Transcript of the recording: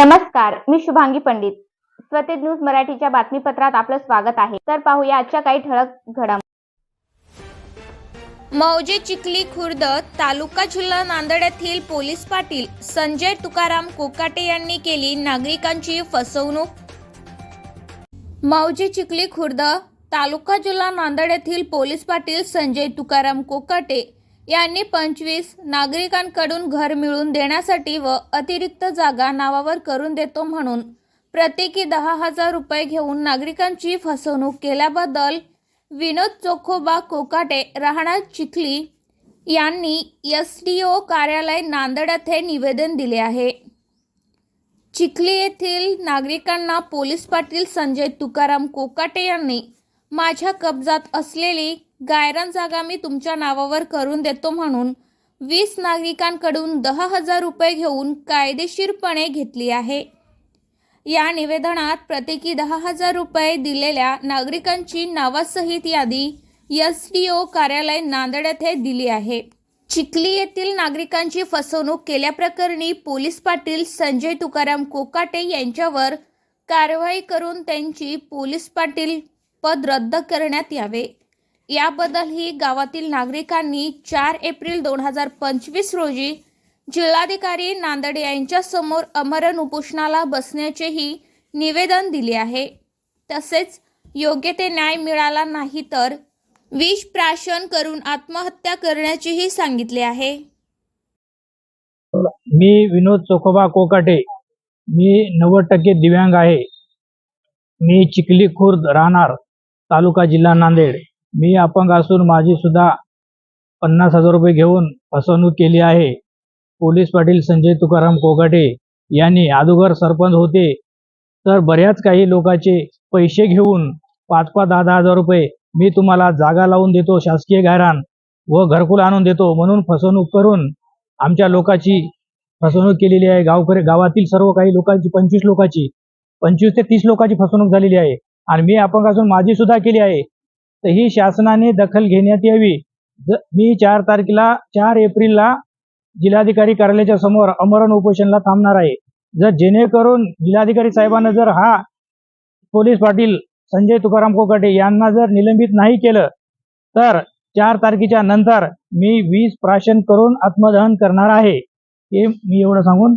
नमस्कार मी शुभांगी पंडित. स्वतेज न्यूज मराठीच्या बातमीपत्रात आपलं स्वागत आहे. तर पाहूया आजच्या काही ठळक घडामोडी मौजे चिखली खुर्द तालुका जिल्हा नांदेड येथील पोलीस पाटील संजय तुकाराम कोकाटे यांनी केली नागरिकांची फसवणूक. मौजे चिखली खुर्द तालुका जिल्हा नांदेड येथील पोलीस पाटील संजय तुकाराम कोकाटे यांनी पंचवीस नागरिकांकडून घर मिळवून देण्यासाठी व अतिरिक्त जागा नावावर करून देतो म्हणून प्रत्येकी दहा हजार रुपये घेऊन नागरिकांची फसवणूक केल्याबद्दल विनोद चोखोबा कोकाटे राहणार चिखली यांनी एस डी ओ कार्यालय नांदेड येथे निवेदन दिले आहे. चिखली येथील नागरिकांना पोलीस पाटील संजय तुकाराम कोकाटे यांनी माझ्या कब्जात असलेली गायरान जागा मी तुमच्या नावावर करून देतो म्हणून वीस नागरिकांकडून दहा हजार रुपये घेऊन कायदेशीरपणे घेतली आहे. या निवेदनात प्रत्येकी दहा हजार रुपये दिलेल्या नागरिकांची नावासहित यादी एस डी ओ कार्यालय नांदेड येथे दिली आहे. चिखली येथील नागरिकांची फसवणूक केल्याप्रकरणी पोलीस पाटील संजय तुकाराम कोकाटे यांच्यावर कारवाई करून त्यांची पोलीस पाटील पद रद्द करण्यात यावे. याबद्दलही गावातील नागरिकांनी चार एप्रिल दोन हजार पंचवीस रोजी जिल्हाधिकारी नांदेड यांच्यासमोर अमरण उपोषणाला बसण्याचेही निवेदन दिले आहे. तसेच योग्य ते न्याय मिळाला नाही तर विष प्राशन करून आत्महत्या करण्याचेही सांगितले आहे. मी विनोद चोखोबा कोकाटे. मी नव्वद टक्के दिव्यांग आहे. मी चिखली खुर्द राहणार तालुका जिल्हा नांदेड. मी अपंग असून माझी सुद्धा पन्नास हजार रुपये घेऊन फसवणूक केली आहे. पोलीस पाटील संजय तुकाराम कोगाटे यांनी अगोदर सरपंच होते. तर बऱ्याच काही लोकांचे पैसे घेऊन पाच पाच दहा दहा हजार रुपये मी तुम्हाला जागा लावून देतो शासकीय गायरान व घरकुल आणून देतो म्हणून फसवणूक करून आमच्या लोकांची फसवणूक केलेली आहे. गावकरी गावातील सर्व काही लोकांची पंचवीस लोकांची पंचवीस ते तीस लोकांची फसवणूक झालेली आहे. आणि मी अपंग असून माझी सुद्धा केली आहे. तर ही शासनाने दखल घेण्यात यावी. मी चार तारखेला चार एप्रिलला जिल्हाधिकारी कार्यालयाच्या समोर अमरण उपोषणला थांबणार आहे. जर जेणेकरून जिल्हाधिकारी साहेबांना जर हा पोलीस पाटील संजय तुकाराम कोकाटे यांना जर निलंबित नाही केलं तर चार तारखेच्या नंतर मी वीज प्राशन करून आत्मदहन करणार आहे. हे मी एवढं सांगून